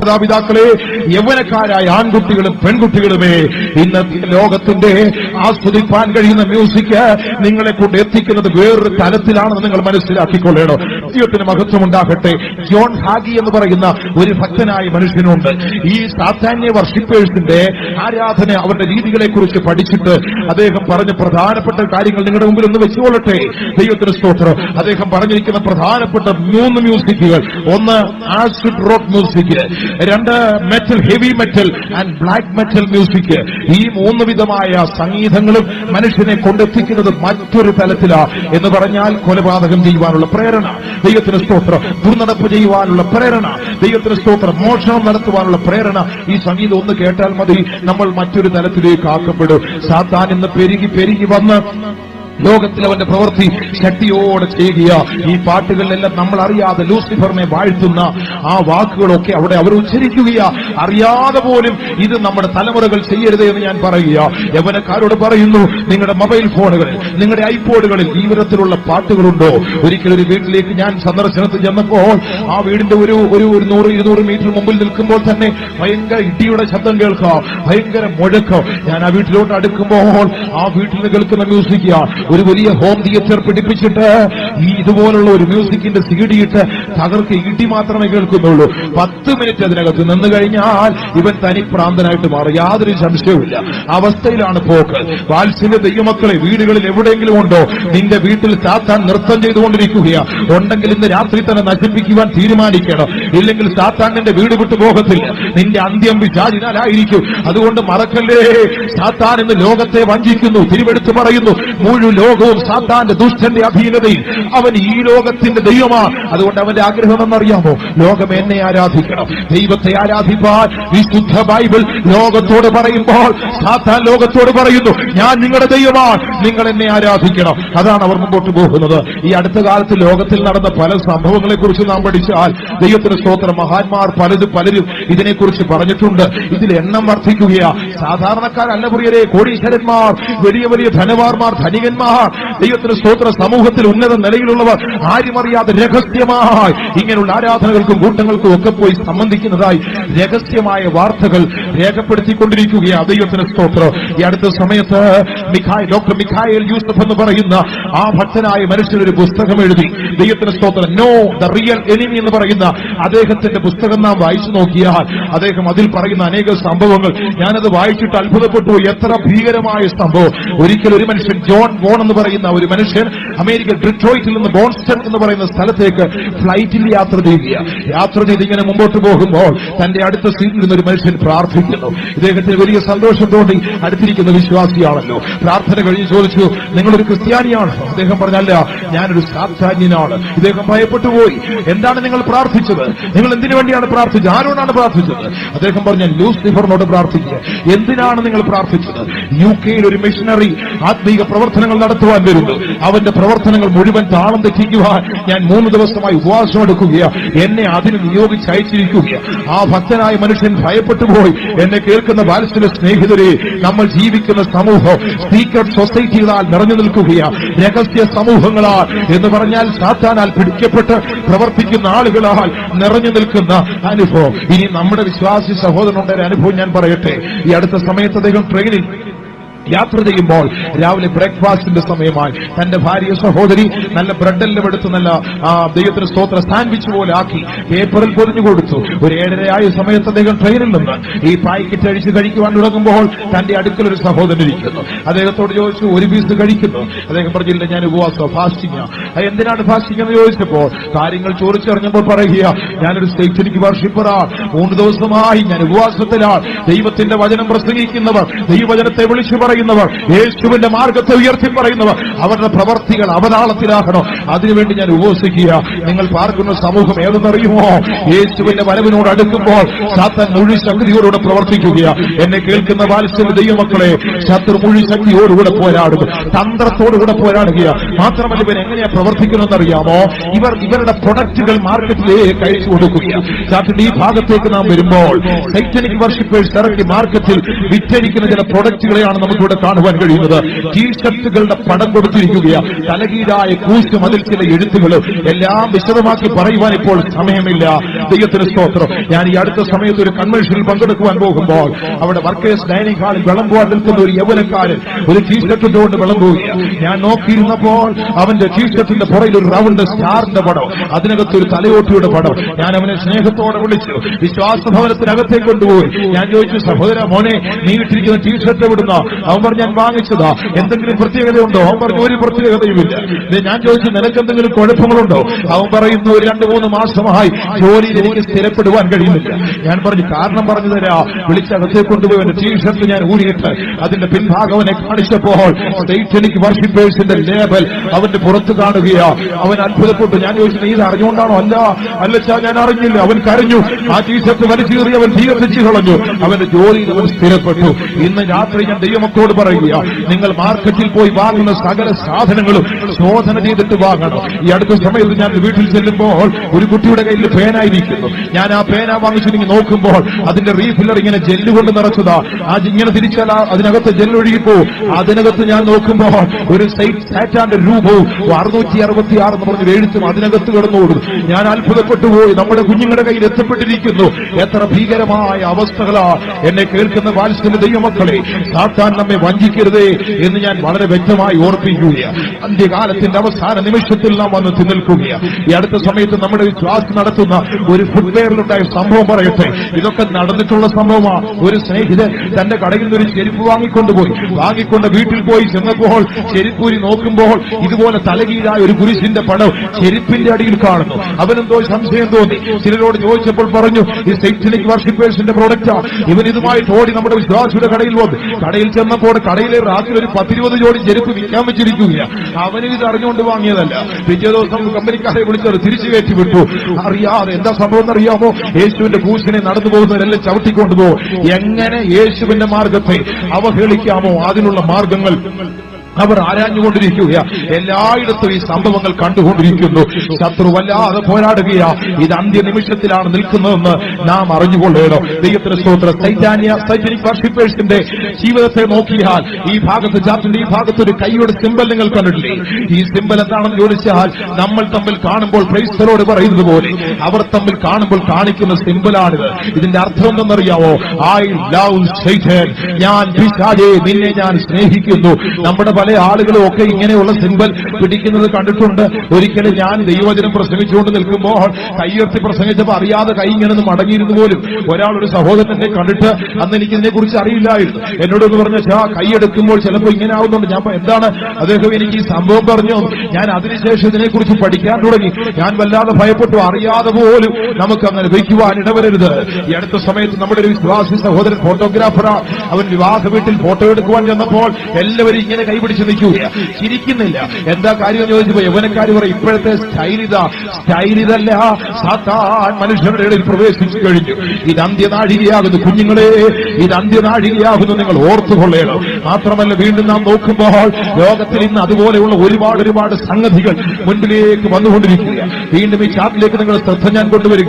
മാതാപിതാക്കളെ യൗവനക്കാരായ ആൺകുട്ടികളും പെൺകുട്ടികളുമേ ഇന്നത്തെ ലോകത്തിന്റെ ആസ്വദിപ്പാൻ കഴിയുന്ന മ്യൂസിക് നിങ്ങളെ കൊണ്ട് എത്തിക്കുന്നത് വേറൊരു തലത്തിലാണെന്ന് നിങ്ങൾ മനസ്സിലാക്കിക്കൊള്ളണം. ദൈവത്തിന് മഹത്വം ഉണ്ടാകട്ടെ ജോൺ ഹാഗി എന്ന് പറയുന്ന ഒരു ഭക്തനായ മനുഷ്യനുണ്ട്. ഈ സാധാന്യ വർഷിപ്പേഴ്സിന്റെ ആരാധന അവരുടെ രീതികളെ കുറിച്ച് പഠിച്ചിട്ട് അദ്ദേഹം പറഞ്ഞ പ്രധാനപ്പെട്ട കാര്യങ്ങൾ നിങ്ങളുടെ മുമ്പിൽ ഒന്ന് വെച്ചുകൊള്ളട്ടെ. ദൈവത്തിന് സ്തോത്രം. അദ്ദേഹം പറഞ്ഞിരിക്കുന്ന പ്രധാനപ്പെട്ട മൂന്ന് മ്യൂസിക്കുകൾ. ഒന്ന് ആസിഡ് റോക്ക് മ്യൂസിക് രണ്ട് metal heavy metal and black metal music ഈ മൂന്ന് വിധമായ സംഗീതങ്ങളും മനുഷ്യനെ കൊണ്ടെത്തിക്കുന്നത് മറ്റൊരു തലത്തിലാണ് എന്ന് പറഞ്ഞാൽ കൊലപാതകം ചെയ്യുവാനുള്ള പ്രേരണ. ദൈവത്തിന് സ്തോത്രം. ദുർനടപ്പ് ചെയ്യുവാനുള്ള പ്രേരണ. ദൈവത്തിന് സ്തോത്രം. മോഷണം നടത്തുവാനുള്ള പ്രേരണ. ഈ സംഗീതം ഒന്ന് കേട്ടാൽ മതി. നമ്മൾ മറ്റൊരു തലത്തിലേക്ക് ആക്കപ്പെടും. സാത്താൻ ഇന്ന് പെരുകി പെരുകി വന്ന് ലോകത്തിൽ അവന്റെ പ്രവൃത്തി ശക്തിയോടെ ചെയ്യുക. ഈ പാട്ടുകളിലെല്ലാം നമ്മൾ അറിയാതെ ലൂസിഫറിനെ വാഴ്ത്തുന്ന ആ വാക്കുകളൊക്കെ അവിടെ അവർ ഉച്ചരിക്കുകയാ. അറിയാതെ പോലും ഇത് നമ്മുടെ തലമുറകൾ ചെയ്യരുത് എന്ന് ഞാൻ പറയുക. യവനക്കാരോട് പറയുന്നു നിങ്ങളുടെ മൊബൈൽ ഫോണുകളിൽ നിങ്ങളുടെ ഐപോഡുകളിൽ ഈ വിധത്തിലുള്ള പാട്ടുകളുണ്ടോ? ഒരിക്കലും ഒരു വീട്ടിലേക്ക് ഞാൻ സന്ദർശനത്തിൽ ചെന്നപ്പോൾ ആ വീടിന്റെ ഒരു ഒരു നൂറ് ഇരുന്നൂറ് മീറ്റർ മുമ്പിൽ നിൽക്കുമ്പോൾ തന്നെ ഭയങ്കര ഇടിയുടെ ശബ്ദം കേൾക്കാം ഭയങ്കര മുഴക്കം. ഞാൻ ആ വീട്ടിലോട്ട് അടുക്കുമ്പോൾ ആ വീട്ടിൽ കേൾക്കുന്ന മ്യൂസിക്കാ. ഒരു വലിയ ഹോം തിയേറ്റർ പിടിപ്പിച്ചിട്ട് ഈ ഇതുപോലുള്ള ഒരു മ്യൂസിക്കിന്റെ സീഡി ഇട്ട് തകർക്ക് ഇടി മാത്രമേ കേൾക്കുന്നുള്ളൂ. പത്ത് മിനിറ്റ് അതിനകത്ത് നിന്ന് കഴിഞ്ഞാൽ ഇവൻ തനി പ്രാന്തനായിട്ട് മാറും. യാതൊരു സംശയവുമില്ല. അവസ്ഥയിലാണ് പോക്ക്. വാത്സല്യ ദൈവമക്കളെ വീടുകളിൽ എവിടെയെങ്കിലും ഉണ്ടോ? നിന്റെ വീട്ടിൽ സാത്താൻ നൃത്തം ചെയ്തുകൊണ്ടിരിക്കുകയാ. ഉണ്ടെങ്കിൽ ഇന്ന് രാത്രി തന്നെ നശിപ്പിക്കുവാൻ തീരുമാനിക്കണം. ഇല്ലെങ്കിൽ സാത്താൻ നിന്റെ വീട് വിട്ടു പോകത്തില്ല. നിന്റെ അന്ത്യം വിചാരിതാലായിരിക്കും അതുകൊണ്ട് മറക്കല്ലേ? സാത്താൻ ഇന്ന് ലോകത്തെ വഞ്ചിക്കുന്നു തിരുവെടുത്ത് പറയുന്നു. ലോകവും സാത്താന്റെ ദുഷ്ടന്റെ അധീനതയിൽ അവൻ ഈ ലോകത്തിന്റെ ദൈവമാണ്. അതുകൊണ്ട് അവന്റെ ആഗ്രഹം എന്നറിയാമോ? ലോകം എന്നെ ആരാധിക്കണം. ദൈവത്തെ ആരാധിപ്പാൻ വിശുദ്ധ ബൈബിൾ ലോകത്തോട് പറയുമ്പോൾ സാത്താൻ ലോകത്തോട് പറയുന്നു ഞാൻ നിങ്ങളുടെ ദൈവമാണ്. നിങ്ങൾ എന്നെ ആരാധിക്കണം. അതാണ് അവർ മുമ്പോട്ട് പോകുന്നത്. ഈ അടുത്ത കാലത്ത് ലോകത്തിൽ നടന്ന പല സംഭവങ്ങളെക്കുറിച്ച് നാം പഠിച്ചാൽ ദൈവത്തിന് സ്തോത്രം. മഹാന്മാർ പലരും പലരും ഇതിനെക്കുറിച്ച് പറഞ്ഞിട്ടുണ്ട്. ഇതിൽ എണ്ണം വർദ്ധിക്കുകയാ. സാധാരണക്കാരല്ല പ്രിയരെ കോടീശ്വരന്മാർ വലിയ വലിയ ധനവാർമാർ ധനികന്മാർ ദൈവത്തിന് സ്തോത്ര സമൂഹത്തിൽ ഉന്നത നിലയിലുള്ളവർ ആരുമറിയാതെ രഹസ്യമായി ഇങ്ങനെയുള്ള ആരാധനകൾക്കും കൂട്ടങ്ങൾക്കും ഒക്കെ പോയി സംബന്ധിക്കുന്നതായി രഹസ്യമായ വാർത്തകൾ രേഖപ്പെടുത്തിക്കൊണ്ടിരിക്കുകയാണ് ദൈവത്തിന് സ്തോത്രം. ഈ അടുത്ത സമയത്ത് മിഖായ് ഡോക്ടർ മിഖായൽ യൂസഫ് എന്ന് പറയുന്ന ആ ഭക്തനായ മനുഷ്യൻ ഒരു പുസ്തകം എഴുതി. ദൈവത്തിന് സ്തോത്രം നോ ദ റിയൽ എനിമി എന്ന് പറയുന്ന അദ്ദേഹത്തിന്റെ പുസ്തകം നാം വായിച്ചു നോക്കിയാൽ അദ്ദേഹം അതിൽ പറയുന്ന അനേക സംഭവങ്ങൾ. ഞാനത് വായിച്ചിട്ട് അത്ഭുതപ്പെട്ടു. എത്ര ഭീകരമായ സംഭവം. ഒരിക്കൽ ഒരു മനുഷ്യൻ ജോൺ ബോൺ എന്ന് പറയുന്ന ഒരു മനുഷ്യൻ അമേരിക്ക ഡിട്രോയിറ്റിൽ നിന്ന് ബോൺസ്റ്റൺ എന്ന് പറയുന്ന സ്ഥലത്തേക്ക് ഫ്ലൈറ്റിൽ യാത്ര ചെയ്യുക. യാത്ര ചെയ്ത് ഇങ്ങനെ മുമ്പോട്ട് പോകുമ്പോൾ തന്റെ അടുത്ത സീറ്റിൽ നിന്ന് ഒരു മനുഷ്യൻ പ്രാർത്ഥിക്കുന്നു. ഇദ്ദേഹത്തിന് വലിയ സന്തോഷത്തോടെ അടുത്തിരിക്കുന്ന വിശ്വാസിയാണല്ലോ. പ്രാർത്ഥന കഴിഞ്ഞ് ചോദിച്ചു നിങ്ങളൊരു ക്രിസ്ത്യാനിയാണോ? അദ്ദേഹം പറഞ്ഞല്ല ഞാനൊരു സാധാന്യനാണ് ഇദ്ദേഹം ഭയപ്പെട്ടു പോയി. എന്താണ് നിങ്ങൾ പ്രാർത്ഥിച്ചത്? നിങ്ങൾ എന്തിനു വേണ്ടിയാണ് പ്രാർത്ഥിച്ചത്? ആരോടാണ് പ്രാർത്ഥിച്ചത്? അദ്ദേഹം പറഞ്ഞ ലൂസിഫറിനോട് പ്രാർത്ഥിക്കുക. എന്തിനാണ് നിങ്ങൾ പ്രാർത്ഥിച്ചത്? യു കെയിൽ ഒരു മിഷനറി ആത്മീക പ്രവർത്തനങ്ങൾ നടത്തുവാൻ വരുന്നു അവന്റെ പ്രവർത്തനങ്ങൾ മുഴുവൻ താളം തെറ്റിക്കുവാൻ ഞാൻ മൂന്ന് ദിവസമായി ഉപവാസം എടുക്കുകയാണ് എന്നെ അതിന് നിയോഗിച്ച് ആ ഭക്തനായ മനുഷ്യൻ ഭയപ്പെട്ടുപോയി എന്നെ കേൾക്കുന്ന വാത്സല്യ സ്നേഹിതരെ നമ്മൾ ജീവിക്കുന്ന സമൂഹം സ്പീക്കർ സൊസൈറ്റികളാൽ നിറഞ്ഞു നിൽക്കുകയാണ് രഹസ്യ സമൂഹങ്ങളാൽ എന്ന് പറഞ്ഞാൽ സാത്താനാൽ പിടിക്കപ്പെട്ട് പ്രവർത്തിക്കുന്ന ആളുകളാൽ നിറഞ്ഞു നിൽക്കുന്ന അനുഭവം. ഇനി നമ്മുടെ വിശ്വാസി സഹോദരനുണ്ടായ അനുഭവം ഞാൻ പറയട്ടെ. ഈ അടുത്ത സമയത്ത് അദ്ദേഹം ട്രെയിനിൽ യാത്ര ചെയ്യുമ്പോൾ രാവിലെ ബ്രേക്ക്ഫാസ്റ്റിന്റെ സമയമായി തന്റെ ഭാര്യ സഹോദരി നല്ല ബ്രെഡെല്ലാം എടുത്ത് നല്ല ദൈവത്തിന് സ്തോത്ര സാൻഡ്വിച്ച് പോലെ ആക്കി പേപ്പറിൽ പൊതിഞ്ഞു കൊടുത്തു. ഒരു ഏഴരയായ സമയത്ത് അദ്ദേഹം ട്രെയിനിൽ നിന്ന് ഈ പായ്ക്കറ്റ് അഴിച്ച് കഴിക്കുവാൻ തുടങ്ങുമ്പോൾ തന്റെ അടുക്കൽ ഒരു സഹോദരൻ ഇരിക്കുന്നു. അദ്ദേഹത്തോട് ചോദിച്ചു ഒരു പീസ് കഴിക്കുന്നു? അദ്ദേഹം പറഞ്ഞില്ല ഞാൻ ഉപവാസം? ഫാസ്റ്റിംഗ് എന്തിനാണ് ഫാസ്റ്റിംഗ് എന്ന് ചോദിച്ചപ്പോൾ കാര്യങ്ങൾ ചോദിച്ചറിഞ്ഞപ്പോൾ പറയുക ഞാനൊരു സ്റ്റേറ്റ് വർഷിപ്പറാ. മൂന്ന് ദിവസമായി ഞാൻ ഉപവാസത്തിലാണ് ദൈവത്തിന്റെ വചനം പ്രസംഗിക്കുന്നവർ ദൈവവചനത്തെ വിളിച്ചു പറയുന്നവർ യേശുവിന്റെ മാർഗത്തെ ഉയർത്തി പറയുന്നവർ അവരുടെ പ്രവർത്തികൾ അവതാളത്തിലാകണം? അതിനുവേണ്ടി ഞാൻ ഉപസിക്കുക. നിങ്ങൾ പാർക്കുന്ന സമൂഹം ഏതെന്നറിയുമോ? യേശുവിന്റെ വരവിനോട് അടുക്കുമ്പോൾ സാത്താൻ മുഴു ശക്തിയോടുകൂടെ പ്രവർത്തിക്കുക. എന്നെ കേൾക്കുന്ന വാത്സല്യ ദൈവമക്കളെ ശത്രു മുഴി ശക്തിയോടുകൂടെ പോരാടും തന്ത്രത്തോടുകൂടെ പോരാടുക. മാത്രമല്ല ഇവൻ എങ്ങനെയാ പ്രവർത്തിക്കുന്നതെന്നറിയാമോ? ഇവർ ഇവരുടെ പ്രൊഡക്റ്റുകൾ മാർക്കറ്റിലേക്ക് അയച്ചു കൊടുക്കുക. ചാത്തിന്റെ ഈ ഭാഗത്തേക്ക് നാം വരുമ്പോൾ സൈറ്റനിക് വർഷിപ്പേഴ്സ് ഇറക്കി മാർക്കറ്റിൽ വിറ്റഴിക്കുന്ന ചില പ്രൊഡക്റ്റുകളെയാണ് നമുക്ക് നമുക്കിവിടെ കാണുവാൻ കഴിയുന്നത് ടീഷർട്ടുകളുടെ പടം കൊടുത്തിരിക്കുകയാണ്. തലകീഴായ കൂശും അതിൽ ചില എഴുത്തുകളും എല്ലാം വിശദമാക്കി പറയുവാൻ ഇപ്പോൾ സമയമില്ല. ദൈവത്തിന് സ്തോത്രം. ഞാൻ ഈ അടുത്ത സമയത്ത് ഒരു കൺവെൻഷനിൽ പങ്കെടുക്കുവാൻ പോകുമ്പോൾ അവിടെ വർക്കേഴ്സ് ഡൈനിങ് ഹാളിൽ വിളമ്പുവാൻ നിൽക്കുന്ന ഒരു യൗവനക്കാരൻ ഒരു ടീഷർട്ടിന്റെ കൊണ്ട് വിളമ്പുകയാണ്. ഞാൻ നോക്കിയിരുന്നപ്പോൾ അവന്റെ ടീഷർട്ടിന്റെ പുറയിൽ ഒരു റൗണ്ട് സ്റ്റാറിന്റെ പടം അതിനകത്ത് ഒരു തലയോട്ടിയുടെ പടം. ഞാൻ അവനെ സ്നേഹത്തോടെ വിളിച്ചു. വിശ്വാസ ഭവനത്തിനകത്തേക്ക് കൊണ്ടുപോയി. ഞാൻ ചോദിച്ചു സഹോദര മോനെ നീ ഇട്ടിരിക്കുന്ന ടീഷർട്ട് എവിടുന്ന? അവൻ പറഞ്ഞു ഞാൻ വാങ്ങിച്ചതാ. എന്തെങ്കിലും പ്രത്യേകതയുണ്ടോ? അവൻ പറഞ്ഞു ഒരു പ്രത്യേകതയുമില്ല. ഞാൻ ചോദിച്ചു നിനക്ക് എന്തെങ്കിലും കുഴപ്പങ്ങളുണ്ടോ? അവൻ പറയുന്നു ഒരു രണ്ട് മൂന്ന് മാസമായി ജോലിയിൽ എനിക്ക് സ്ഥിരപ്പെടുവാൻ കഴിയുന്നില്ല. ഞാൻ പറഞ്ഞു കാരണം പറഞ്ഞു തരാ. വിളിച്ചകത്തെ കൊണ്ടുപോയി എന്റെ ടീഷർട്ട് ഞാൻ ഊരിയിട്ട് അതിന്റെ പിൻഭാഗവനെ കാണിച്ചപ്പോൾ സ്റ്റേറ്റ് എനിക്ക് വർഷിപ്പേഴ്സിന്റെ ലേബൽ അവന്റെ പുറത്ത് കാണുകയാ. അവൻ അത്ഭുതപ്പെട്ടു. ഞാൻ ചോദിച്ചു നീ ഇത് അറിഞ്ഞുകൊണ്ടാണോ? അല്ല. അല്ലച്ചാ ഞാൻ അറിഞ്ഞില്ല. അവൻ കരഞ്ഞു. ആ ടീഷർട്ട് വലിച്ചേറി അവൻ തീർത്തിച്ചു കളഞ്ഞു. അവന്റെ ജോലിയിൽ അവൻ സ്ഥിരപ്പെട്ടു. ഇന്ന് രാത്രി ഞാൻ ദൈവമക്കോട് പറയുക നിങ്ങൾ മാർക്കറ്റിൽ പോയി വാങ്ങുന്ന സകല സാധനങ്ങളും ശോധന ചെയ്തിട്ട് വാങ്ങണം. ഈ അടുത്ത സമയത്ത് ഞാൻ വീട്ടിൽ ചെല്ലുമ്പോൾ ഒരു കുട്ടിയുടെ കയ്യിൽ പേനായിരിക്കുന്നു. ഞാൻ ആ പേന വാങ്ങിച്ചു നോക്കുമ്പോൾ അതിന്റെ റീഫില്ലർ ഇങ്ങനെ ജെല്ലുകൊണ്ട് നിറച്ചതാ. ആ ഇങ്ങനെ തിരിച്ചാൽ അതിനകത്ത് ജെല്ലൊഴുകിപ്പോ അതിനകത്ത് ഞാൻ നോക്കുമ്പോൾ ഒരു സൈറ്റ് സാറ്റാന്റെ രൂപവും അറുന്നൂറ്റി അറുപത്തി ആറ് എന്ന് പറഞ്ഞ് എഴുത്തും അതിനകത്ത് കിടന്നോടും. ഞാൻ അത്ഭുതപ്പെട്ടു പോയി. നമ്മുടെ കുഞ്ഞുങ്ങളുടെ കയ്യിൽ എത്തപ്പെട്ടിരിക്കുന്നു. എത്ര ഭീകരമായ അവസ്ഥകളാ. എന്നെ കേൾക്കുന്ന വാത്സല്യ ദൈവമക്കളെ സാത്താൻ നമ്മെ വഞ്ചിക്കരുതേ എന്ന് ഞാൻ വളരെ വ്യക്തമായി ഓർപ്പിക്കുകയാണ്. അന്ത്യകാലത്തിന്റെ അവസാന നിമിഷത്തിൽ നാം വന്ന് നിൽക്കുകയാണ്. ഈ അടുത്ത സമയത്ത് നമ്മുടെ വിശ്വാസം നടത്തുന്ന ഒരു ഫുട്വെയറിലുണ്ടായ സംഭവം പറയട്ടെ. ഇതൊക്കെ നടന്നിട്ടുള്ള സംഭവമാണ് ഒരു സ്നേഹിതൻ തന്റെ കടയിൽ നിന്ന് ഒരു ചെരുപ്പ് വാങ്ങിക്കൊണ്ടുപോയി. വാങ്ങിക്കൊണ്ട് വീട്ടിൽ പോയി ചെന്നപ്പോൾ ചെരുപ്പൂരി നോക്കുമ്പോൾ ഇതുപോലെ തലകീഴായ ഒരു കുരിശിന്റെ പടം ചെരുപ്പിന്റെ അടിയിൽ കാണുന്നു. അവനെന്തോ സംശയം തോന്നി. ചിലരോട് ചോദിച്ചപ്പോൾ പറഞ്ഞു ഈ സെക്ഷനിക് വർഷിപ്പേഴ്സിന്റെ പ്രൊഡക്റ്റാണ് ഇവൻ ഇതുമായിട്ട് ഓടി നമ്മുടെ വിശ്വാസിയുടെ കടയിൽ വന്നു. കടയിൽ ചെന്നപ്പോൾ കടയിലെ റാക്കിൽ ഒരു പത്തിരുപത് ജോഡി ചെരുപ്പ് വിൽക്കാൻ വെച്ചിരിക്കുകയാണ്. അവനും ഇത് അറിഞ്ഞുകൊണ്ട് വാങ്ങിയതല്ല. പിറ്റേ ദിവസം കമ്പനിക്കാരെ വിളിച്ചത് തിരിച്ചു കയറ്റി വിട്ടു. അറിയാതെ എന്താ സംഭവം എന്നറിയാമോ? യേശുവിന്റെ കൂശിനെ നടന്നു പോകുന്നവരെല്ലാം ചവിട്ടിക്കൊണ്ടുപോകും എങ്ങനെ യേശുവിന്റെ മാർഗത്തെ അവഹേളിക്കാമോ? അതിനുള്ള മാർഗങ്ങൾ അവർ ആരാഞ്ഞുകൊണ്ടിരിക്കുക എല്ലായിടത്തും ഈ സംഭവങ്ങൾ കണ്ടുകൊണ്ടിരിക്കുന്നു. ശത്രു വല്ലാതെ പോരാടുകയാ. ഇത് അന്ത്യനിമിഷത്തിലാണ് നിൽക്കുന്നതെന്ന് നാം അറിഞ്ഞുകൊള്ളേണം. ദൈവത്തിന് സ്തോത്ര. സൈറ്റാനിയ സൈറ്റനിക് വർഷിപ്പേഴ്സിന്റെ ജീവിതത്തെ നോക്കിയാൽ ഈ ഭാഗത്ത് ചാത്തിന്റെ ഈ ഭാഗത്ത് ഒരു കൈയുടെ സിമ്പൽ നിങ്ങൾ കണ്ടിട്ടില്ലേ? ഈ സിമ്പൽ എന്താണെന്ന് ചോദിച്ചാൽ നമ്മൾ തമ്മിൽ കാണുമ്പോൾ ക്രൈസ്തരോട് പറയുന്നത് പോലെ അവർ തമ്മിൽ കാണുമ്പോൾ കാണിക്കുന്ന സിമ്പലാണിത് ഇതിന്റെ അർത്ഥം എന്തെന്നറിയാവോ? ഐ ലവ് സൈറ്റൻ ഞാൻ നിന്നെ ഞാൻ സ്നേഹിക്കുന്നു. നമ്മുടെ പല ആളുകളും ഒക്കെ ഇങ്ങനെയുള്ള സിമ്പൽ പിടിക്കുന്നത് കണ്ടിട്ടുണ്ട്. ഒരിക്കലും ഞാൻ ദൈവചനം പ്രസംഗിച്ചുകൊണ്ട് നിൽക്കുമ്പോൾ കൈയുയർത്തി പ്രസംഗിച്ചപ്പോൾ അറിയാതെ കൈ ഇങ്ങനെ മടങ്ങിയിരുന്നു പോലും. ഒരാൾ ഒരു സഹോദരനെ കണ്ടിട്ട് അന്ന് എനിക്ക് ഇതിനെ കുറിച്ച് അറിയില്ലായിരുന്നു. എന്നോട് എന്ന് പറഞ്ഞ കൈയെടുക്കുമ്പോൾ ചിലപ്പോൾ ഇങ്ങനെ ആവുന്നുണ്ട്. ഞാൻ എന്താണ്? അദ്ദേഹം എനിക്ക് ഈ സംഭവം പറഞ്ഞു. ഞാൻ അതിനുശേഷം ഇതിനെക്കുറിച്ച് പഠിക്കാൻ തുടങ്ങി. ഞാൻ വല്ലാതെ ഭയപ്പെട്ടു. അറിയാതെ പോലും നമുക്ക് അങ്ങനെ വയ്ക്കുവാൻ ഇടവരരുത്. ഈ അടുത്ത സമയത്ത് നമ്മുടെ ഒരു വിശ്വാസി സഹോദരൻ ഫോട്ടോഗ്രാഫറാണ് അവൻ വിവാഹ വീട്ടിൽ ഫോട്ടോ എടുക്കുവാൻ ചെന്നപ്പോൾ എല്ലാവരും ഇങ്ങനെ കൈപിടിച്ച് നിൽക്കൂ ചിരിക്കുന്നില്ല. എന്താ കാര്യം ചോദിച്ചപ്പോ യവനക്കാർ പറയും ഇപ്പോഴത്തെ സ്റ്റൈൽ ഇതല്ല. സാത്താൻ മനുഷ്യരുടെ ഇടയിൽ പ്രവേശിച്ചു കഴിഞ്ഞു. ഇത് അന്ത്യനാഴികയാകുന്നു കുഞ്ഞുങ്ങളെ. ഇത് അന്ത്യനാഴികയാകുന്നു നിങ്ങൾ ഓർത്തുകൊള്ളേണം. മാത്രമല്ല വീണ്ടും നാം നോക്കുമ്പോൾ ലോകത്തിൽ ഇന്ന് അതുപോലെയുള്ള ഒരുപാട് ഒരുപാട് സംഗതികൾ മുൻപിലേക്ക് വന്നുകൊണ്ടിരിക്കുക വീണ്ടും ഈ ചാറ്റിലേക്ക് നിങ്ങൾ ശ്രദ്ധ ഞാൻ കൊണ്ടുവരിക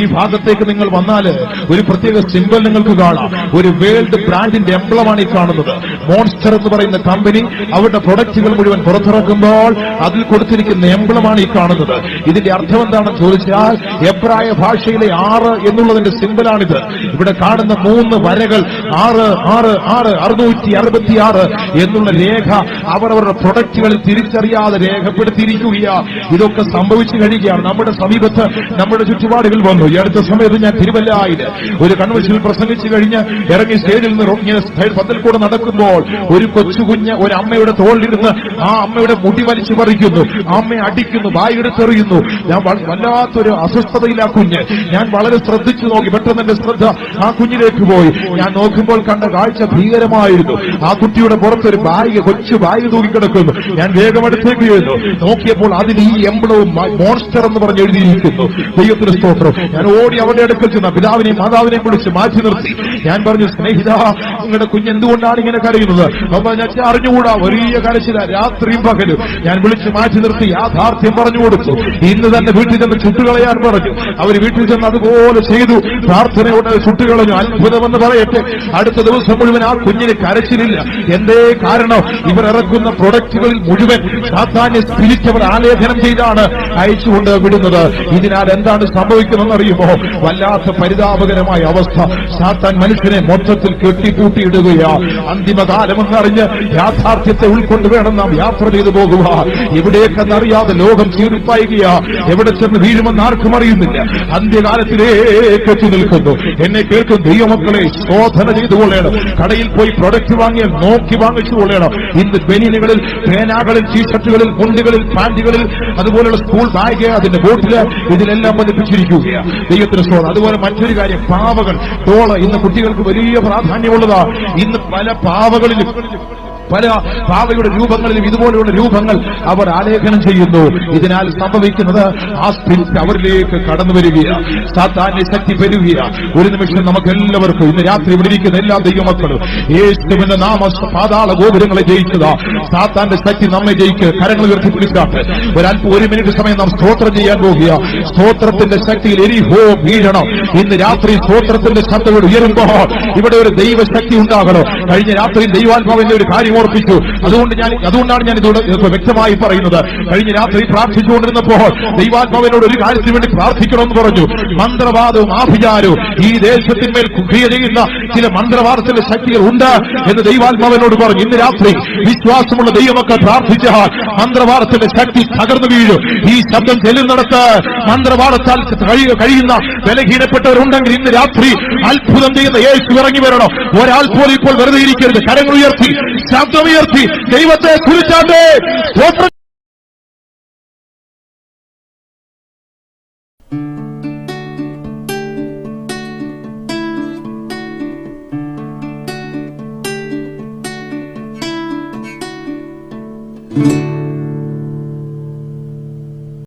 ഈ ഭാഗത്തേക്ക് നിങ്ങൾ വന്നാൽ ഒരു പ്രത്യേക സിമ്പൽ നിങ്ങൾക്ക് കാണാം. ഒരു വേൾഡ് ബ്രാൻഡിന്റെ എംബ്ലമാണ് ഈ കാണുന്നത്. മോൺസ്റ്റർ എന്ന് പറയുന്ന കമ്പനി അവരുടെ പ്രൊഡക്റ്റുകൾ മുഴുവൻ പുറത്തിറക്കുമ്പോൾ അതിൽ കൊടുത്തിരിക്കുന്ന എംബ്ലമാണ് ഈ കാണുന്നത്. ഇതിന്റെ അർത്ഥം എന്താണെന്ന് ചോദിച്ചാൽ എബ്രായ ഭാഷയിലെ ആറ് എന്നുള്ളതിന്റെ സിമ്പിളാണിത് ഇവിടെ കാണുന്ന മൂന്ന് വരകൾ ആറ് ആറ് ആറ് അറുന്നൂറ്റി അറുപത്തി ആറ് എന്നുള്ള രേഖ അവർ അവരുടെ പ്രൊഡക്റ്റുകളിൽ തിരിച്ചറിയാതെ രേഖപ്പെടുത്തിയിരിക്കുക ഇതൊക്കെ സംഭവിച്ചു കഴിയുകയാണ്. നമ്മുടെ സമീപത്ത് നമ്മുടെ ചുറ്റുപാടുകൾ വന്നു. ഈ അടുത്ത സമയത്ത് ഞാൻ തിരുവല്ലായിൽ ഒരു കൺവെൻഷനിൽ പ്രസംഗിച്ചു കഴിഞ്ഞ് ഇറങ്ങി സ്റ്റേജിൽ നിന്ന് ഇങ്ങനെ പന്തൽ കൂടെ നടക്കുമ്പോൾ ഒരു കൊച്ചുകുഞ്ഞ് ഒരു അമ്മയുടെ തോളിലിരുന്ന് ആ അമ്മയുടെ മുടി വലിച്ചു പറിക്കുന്നു. അമ്മയെ അടിക്കുന്നു വായെടുത്തെറിയുന്നു ഞാൻ വല്ലാത്തൊരു അസ്വസ്ഥതയിൽ ആ കുഞ്ഞ്. ഞാൻ വളരെ ശ്രദ്ധിച്ചു നോക്കി. പെട്ടെന്ന് എന്റെ ശ്രദ്ധ ആ കുഞ്ഞിലേക്ക് പോയി. ഞാൻ നോക്കുമ്പോൾ കണ്ട കാഴ്ച ഭീകരമായിരുന്നു. ആ കുട്ടിയുടെ പുറത്തൊരു ബായിക കൊച്ചു ബായിക തൂക്കിക്കിടക്കുന്നു ഞാൻ വേഗം അടുത്തേക്ക് ചെയ്യുന്നു നോക്കിയപ്പോൾ അതിൽ ഈ എംബ്ലവും മോൺസ്റ്റർ എന്ന് പറഞ്ഞ് എഴുതിയിരിക്കുന്നു. ദൈവത്തിന് സ്തോത്രം. ഞാൻ ഓടി അവരുടെ അടുക്കൽ ചെന്ന. പിതാവിനെയും മാതാവിനെയും വിളിച്ച് മാറ്റി നിർത്തി. ഞാൻ പറഞ്ഞു സ്നേഹിത നിങ്ങളുടെ കുഞ്ഞ് എന്തുകൊണ്ടാണ് ഇങ്ങനെ കരയുന്നത്? അപ്പൊ ഞാൻ അറിഞ്ഞുകൂടാ. വലിയ കരച്ചില. രാത്രിയും പകലും. ഞാൻ വിളിച്ചു മാറ്റി നിർത്തി. യാഥാർത്ഥ്യം പറഞ്ഞു കൊടുത്തു. ഇന്ന് തന്നെ വീട്ടിൽ ചെന്ന് ചുട്ടുകളയാൻ പറഞ്ഞു. അവർ വീട്ടിൽ ചെന്ന് അതുപോലെ ചെയ്തു. പ്രാർത്ഥനയോടെ ചുട്ടുകളഞ്ഞു അത്ഭുതമെന്ന് പറയട്ടെ. അടുത്ത ദിവസം മുഴുവൻ ആ കുഞ്ഞിന് കരച്ചിലില്ല. എന്തേ കാരണം? ഇവരിറക്കുന്ന പ്രൊഡക്റ്റുകളിൽ മുഴുവൻ സാധാന്യ സ്പിരിറ്റ് അവർ ആലേഖനം ചെയ്താണ് അയച്ചുകൊണ്ട് വിടുന്നത്. ഇതിനാൽ എന്താണ് സംഭവിക്കുന്നതെന്ന് അറിയുമോ വല്ലാത്ത പരിതാപകരമായ അവസ്ഥ. സാത്താൻ മനുഷ്യനെ മൊത്തത്തിൽ കെട്ടിക്കൂട്ടിയിടുകയാ. അന്തിമകാലമെന്നറിഞ്ഞ് യാഥാർത്ഥ്യത്തെ ഉൾക്കൊണ്ട് വേണം നാം യാത്ര ചെയ്തു പോകുക. എവിടേക്കെന്നറിയാതെ ലോകം ചീറിപ്പായുക എവിടെ ചെന്ന് വീഴുമെന്ന് ആർക്കും അറിയുന്നില്ല. അന്ത്യകാലത്തിലേക്ക് എത്തി നിൽക്കുന്നു. എന്നെ കേൾക്കും ദൈവമക്കളെ ശോധന ചെയ്തു കൊള്ളണം. കടയിൽ പോയി പ്രൊഡക്റ്റ് വാങ്ങിയ നോക്കി വാങ്ങിച്ചു കൊള്ളണം. ഇന്ന് പെനിനുകളിൽ പേനാകളിൽ ടീഷർട്ടുകളിൽ കുണ്ടുകളിൽ പാന്റുകളിൽ അതുപോലെയുള്ള സ്കൂൾ ബാഗ് അതിന്റെ ബോട്ടിൽ ഇതിലെല്ലാം ബന്ധിപ്പിച്ചിരിക്കുകയാണ് ദൈവത്തിന് ശോധന അതുപോലെ മറ്റൊരു കാര്യം പാവകൾ. ടോള ഇന്ന് കുട്ടികൾക്ക് വലിയ പ്രാധാന്യമുള്ളതാ. ഇന്ന് പല പാവകളിലും പല പാവയുടെ രൂപങ്ങളിലും ഇതുപോലെയുള്ള രൂപങ്ങൾ അവർ ആലേഖനം ചെയ്യുന്നു. ഇതിനാൽ സംഭവിക്കുന്നത് ആ സ്പിരിറ്റ് അവരിലേക്ക് കടന്നു വരികയാണ്. ശക്തി പെരുകയാണ് ഒരു നിമിഷം നമുക്ക് എല്ലാവർക്കും ഇന്ന് രാത്രി ഇവിടെ ഇരിക്കുന്ന എല്ലാ ദൈവമക്കളും യേശുവിന്റെ നാമ പാതാള ഗോപുരങ്ങളെ ജയിച്ചതാ. സാത്താന്റെ ശക്തി നമ്മെ ജയിക്കുക കരങ്ങൾ ഉയർത്തി പിടിച്ചാട്ട്. ഒരല്പം ഒരു മിനിറ്റ് സമയം നാം സ്തോത്രം ചെയ്യാൻ പോകുക സ്തോത്രത്തിന്റെ ശക്തിയിൽ എരിഹോ വീഴണം. ഇന്ന് രാത്രി സ്തോത്രത്തിന്റെ ശബ്ദങ്ങൾ ഉയരുമ്പോ ഇവിടെ ഒരു ദൈവശക്തി ഉണ്ടാകണം. കഴിഞ്ഞ രാത്രി ദൈവാത്മാവിന്റെ ഒരു കാര്യം ഓർപ്പിച്ചു. അതുകൊണ്ട് ഞാൻ അതുകൊണ്ടാണ് ഞാൻ ഇതോട് വ്യക്തമായി പറയുന്നത്. കഴിഞ്ഞ രാത്രി പ്രാർത്ഥിച്ചുകൊണ്ടിരുന്നപ്പോൾ ദൈവാത്മാവിനോട് ഒരു കാര്യത്തിന് വേണ്ടി പ്രാർത്ഥിക്കണമെന്ന് പറഞ്ഞു. മന്ത്രവാദവും ആഭിചാരവും ഈ ദേശത്തിന്മേൽ കുഖ്യ ചെയ്യുന്ന ചില മന്ത്രവാദത്തിന്റെ ശക്തികൾ ഉണ്ട് എന്ന് ദൈവാത്മാവിനോട് പറഞ്ഞു. ഇന്ന് രാത്രി വിശ്വാസമുള്ള ദൈവമൊക്കെ പ്രാർത്ഥിച്ചാൽ മന്ത്രവാദത്തിന്റെ ശക്തി തകർന്നു വീഴും. ഈ ശബ്ദം ചെല്ലുന്നിടത്ത് മന്ത്രവാദത്താൽ കഴിയ- കഴിയുന്ന ബലഹീനപ്പെട്ടവരുണ്ടെങ്കിൽ ഇന്ന് രാത്രി അത്ഭുതം ചെയ്യുന്ന യേശു ഇറങ്ങി വരണം. ഒരാൾ പോലും ഇപ്പോൾ വെറുതെ ഇരിക്കരുത്. കരങ്ങൾ ഉയർത്തി ശബ്ദമുയർത്തി ദൈവത്തെ കുറിച്ചാട്ടെ